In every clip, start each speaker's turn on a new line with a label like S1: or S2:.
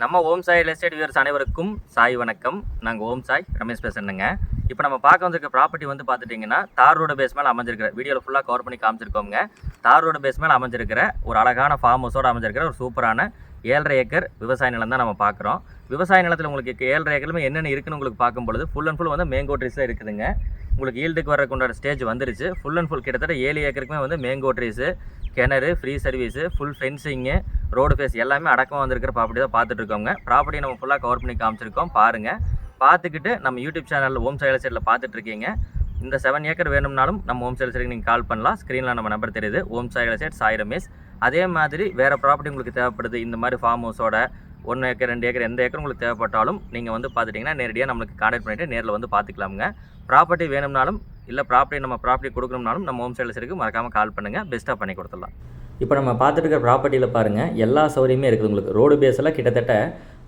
S1: நம்ம Om Sai real estate viewers அனைவருக்கும் சாய் வணக்கம். நாங்கள் ஓம் சாய் ரமேஷ் பேசுகிறேங்க இப்போ நம்ம பார்க்க வந்திருக்க ப்ராப்பர்ட்டி வந்து பார்த்துட்டிங்கன்னா தார் ரோடு பேஸ் மேலே அமைஞ்சிருக்கிற வீடியோவில் ஃபுல்லாக கவர் பண்ணி காமிச்சிருக்கோங்க. தார் ரோடு பேஸ் மேலே அமைஞ்சிருக்கிற ஒரு அழகான ஃபார்ம் ஹவுஸோடு அமைஞ்சிருக்கிற ஒரு சூப்பரான ஏழரை ஏக்கர் விவசாய நிலம் தான் நம்ம பார்க்குறோம். விவசாய நிலத்தில் உங்களுக்கு ஏழரை ஏக்கருமே என்னென்ன இருக்குன்னு உங்களுக்கு பார்க்கும்பொழுது ஃபுல் அண்ட் ஃபுல் வந்து மேங்கோ ட்ரீஸ் தான் இருக்குதுங்க. உங்களுக்கு ஈல்டுக்கு வரக்கு உண்டான ஸ்டேஜ் வந்துருச்சு. ஃபுல் அண்ட் ஃபுல் கிட்டத்தட்ட ஏழு ஏக்கருக்குமே வந்து மேங்கோ ட்ரீஸு கிணறு free service full fencing road face எல்லாமே அடக்கம் வந்திருக்கிற ப்ராப்பர்ட்டி தான் பார்த்துட்டு இருக்கோங்க ப்ராப்பர்ட்டி நம்ம ஃபுல்லாக கவர் பண்ணி காமிச்சிருக்கோம். பாருங்கள் பார்த்துக்கிட்டு நம்ம யூடியூப் சேனலில் ஓம் சைல சைடில் பார்த்துட்டு இருக்கீங்க இந்த செவன் ஏக்கர் வேணும்னாலும் நம்ம ஓம் சைல சைடுக்கு நீங்கள் கால் பண்ணலாம். ஸ்க்ரீனில் நம்ம நம்பர் தெரியுது. ஓம் சைல சைட் சாய் ரமேஷ் அதே மாதிரி வேறு ப்ராப்பர்ட்டி உங்களுக்கு தேவைப்படுது இந்த மாதிரி ஃபார்ம் ஹவுஸோட ஒன்று ஏக்கர் ரெண்டு ஏக்கர் எந்த ஏக்கர் உங்களுக்கு தேவைப்பட்டாலும் நீங்கள் வந்து பார்த்துட்டிங்கன்னா நேரடியாக நம்மளுக்கு கான்டாக்ட் பண்ணிவிட்டு நேரில் வந்து பார்த்துக்கலாமுங்க. ப்ராப்பர்ட்டி வேணும்னாலும் இல்லை ப்ராப்பர்ட்டி நம்ம ப்ராப்பர்ட்டி கொடுக்கணும்னாலும் நம்ம ஹோம் சேல்ஸருக்கு மறக்காமல் கால் பண்ணுங்கள் பெஸ்ட்டாக பண்ணி கொடுத்துடலாம். இப்போ நம்ம பார்த்துட்டு ப்ராப்பர்ட்டியில் பாருங்கள் எல்லா சௌகரியமே இருக்குது உங்களுக்கு. ரோடு பேஸில் கிட்டத்தட்ட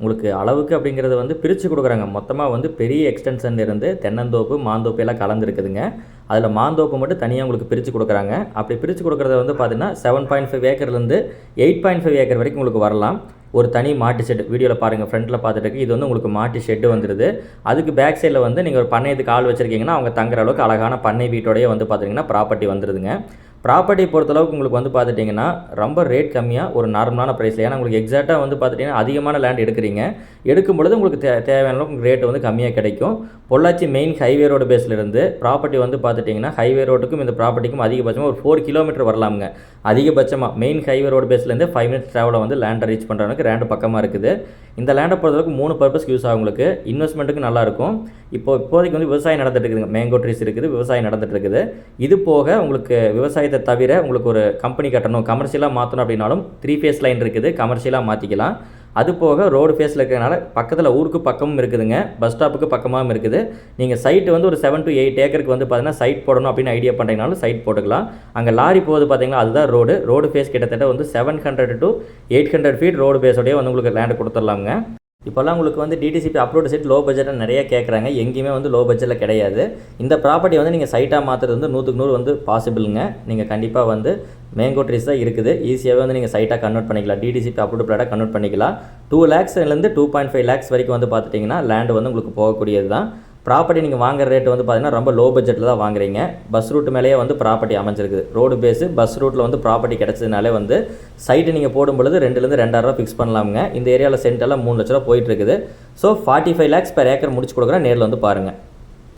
S1: உங்களுக்கு அளவுக்கு அப்படிங்கிறது வந்து பிரித்து கொடுக்குறாங்க. மொத்தமாக வந்து பெரிய எக்ஸ்டென்ஷன் இருந்து தென்னந்தோப்பு மாந்தோப்பு எல்லாம் கலந்துருக்குதுங்க. அதில் மாந்தோப்பு மட்டும் தனியாக உங்களுக்கு பிரித்து கொடுக்குறாங்க. அப்படி பிரித்து கொடுக்குறத வந்து பார்த்தீங்கன்னா செவன் பாயிண்ட் ஃபைவ் ஏக்கர்லேருந்து எயிட் பாயிண்ட் ஃபைவ் ஏக்கர் வரைக்கும் உங்களுக்கு வரலாம். ஒரு தனி மாட்டு ஷெட் வீடியோவில் பாருங்கள் ஃப்ரண்ட்டில் பார்த்துட்டு இது வந்து உங்களுக்கு மாட்டு ஷெட்டு வந்துடுது அதுக்கு பேக் சைடில் வந்து நீங்கள் ஒரு பண்ணையத்துக்கு ஆள் வச்சுருக்கீங்கன்னா அவங்க தங்குற அளவுக்கு அழகான பண்ணை வீட்டோடய வந்து பார்த்தீங்கன்னா ப்ராப்பர்ட்டி வந்துடுதுங்க ப்ராப்பர்ட்டி பொறுத்தளவுக்கு உங்களுக்கு வந்து பார்த்துட்டிங்கன்னா ரொம்ப ரேட் கம்மியாக ஒரு நார்மலான ப்ரைஸில் ஏன்னா உங்களுக்கு எக்ஸாக்டாக வந்து பார்த்துட்டிங்கன்னா அதிகமான லேண்ட் எடுக்கிறீங்க. எடுக்கும் பொழுது உங்களுக்கு தே தேவையான அளவுக்கு ரேட் வந்து கம்மியாக கிடைக்கும். பொள்ளாச்சி மெயின் ஹைவே ரோடு பேஸ்லேருந்து ப்ராப்பர்ட்டி வந்து பார்த்துட்டிங்கன்னா ஹைவே ரோட்டுக்கும் இந்த ப்ராப்பர்ட்டிக்கும் அதிகபட்சமாக ஒரு ஃபோர் கிலோமீட்டர் வரலாமுங்க. அதிகபட்சமாக மெயின் ஹைவே ரோடு பேஸ்லேருந்து ஃபைவ் மினிட்ஸ் ட்ராவலில் வந்து லேண்டை ரீச் பண்ணுறதுக்கு லேண்டு பக்கமாக இருக்குது. இந்த லேண்டை பொறுத்தளவுக்கு மூணு பர்பஸ்க்கு யூஸ் ஆகும் உங்களுக்கு. இன்வெஸ்ட்மெண்ட்டுக்கு நல்லாயிருக்கும் இப்போ இப்போதைக்கு வந்து விவசாயம் நடந்துட்டு இருக்குதுங்க. மேங்கோ ட்ரீஸ் இருக்குது விவசாயம் நடந்துட்டு இருக்குது. இது போக உங்களுக்கு இதை தவிர உங்களுக்கு ஒரு கம்பெனி கட்டணும் கமர்ஷியலாக மாற்றணும் அப்படின்னாலும் த்ரீ ஃபேஸ் லைன் இருக்குது. கமர்ஷியலாக மாற்றிக்கலாம் அது போக ரோடு ஃபேஸில் இருக்கிறதுனால பக்கத்தில் ஊருக்கு பக்கமும் இருக்குதுங்க. பஸ் ஸ்டாப்புக்கு பக்கமாகவும் இருக்குது. நீங்கள் சைட்டு வந்து ஒரு செவன் டு எயிட் ஏக்கருக்கு வந்து பார்த்தீங்கன்னா சைட் போடணும் அப்படின்னு ஐடியா பண்ணுறீங்கனாலும் சைட் போட்டுக்கலாம். அங்கே லாரி போகுது பார்த்தீங்கன்னா அதுதான் ரோடு ரோடு ஃபேஸ் கிட்டத்தட்ட வந்து seven hundred to eight hundred feet road ஃபேஸோடய வந்து உங்களுக்கு லேண்டு கொடுத்துடலாங்க இப்போல்லாம் உங்களுக்கு வந்து டிடிசிபி அப்லோட் சைட் லோ பட்ஜெட்டில் நிறைய கேட்குறாங்க எங்கேயுமே வந்து லோ பட்ஜெட்டில் கிடையாது. இந்த ப்ராப்பர்ட்டி வந்து நீங்கள் சைட்டாக மாற்றுறது வந்து நூற்றுக்கு நூறு வந்து பாசிபிளுங்க நீங்கள் கண்டிப்பாக வந்து மேங்கோ ட்ரீஸ் தான் இருக்குது. ஈஸியாகவே வந்து நீங்கள் சைட்டாக கன்வெர்ட் பண்ணிக்கலாம். டிடிசிபி அப்ரூவ் ப்ளாட்டாக கன்வெர்ட் பண்ணிக்கலாம். டூ லேக்ஸ்லேருந்து டூ பாயிண்ட் ஃபைவ் லேக்ஸ் வரைக்கும் வந்து பார்த்துட்டிங்கன்னா லேண்டு வந்து உங்களுக்கு போகக்கூடியது தான் ப்ராப்பர்ட்டி நீங்கள் வாங்குற ரேட் வந்து பார்த்தீங்கன்னா ரொம்ப லோ பட்ஜெட்டில் தான் வாங்குறீங்க. பஸ் ரூட் மேலேயே வந்து ப்ராப்பர்ட்டி அமைஞ்சிருக்குது. ரோடு பேஸு பஸ் ரூட்டில் வந்து ப்ராப்பர்ட்டி கிடச்சதுனாலே வந்து சைட்டு நீங்கள் போடும் பொழுது ரெண்டுலேருந்து ரெண்டாயிரரூவா ஃபிக்ஸ் பண்ணலாமுங்க. இந்த ஏரியாவில் சென்டெல்லாம் மூணு லட்ச ரூபா போயிட்டு இருக்குது. So forty five lakhs per acre முடிச்சு கொடுக்குறேன். நேரில் வந்து பாருங்கள்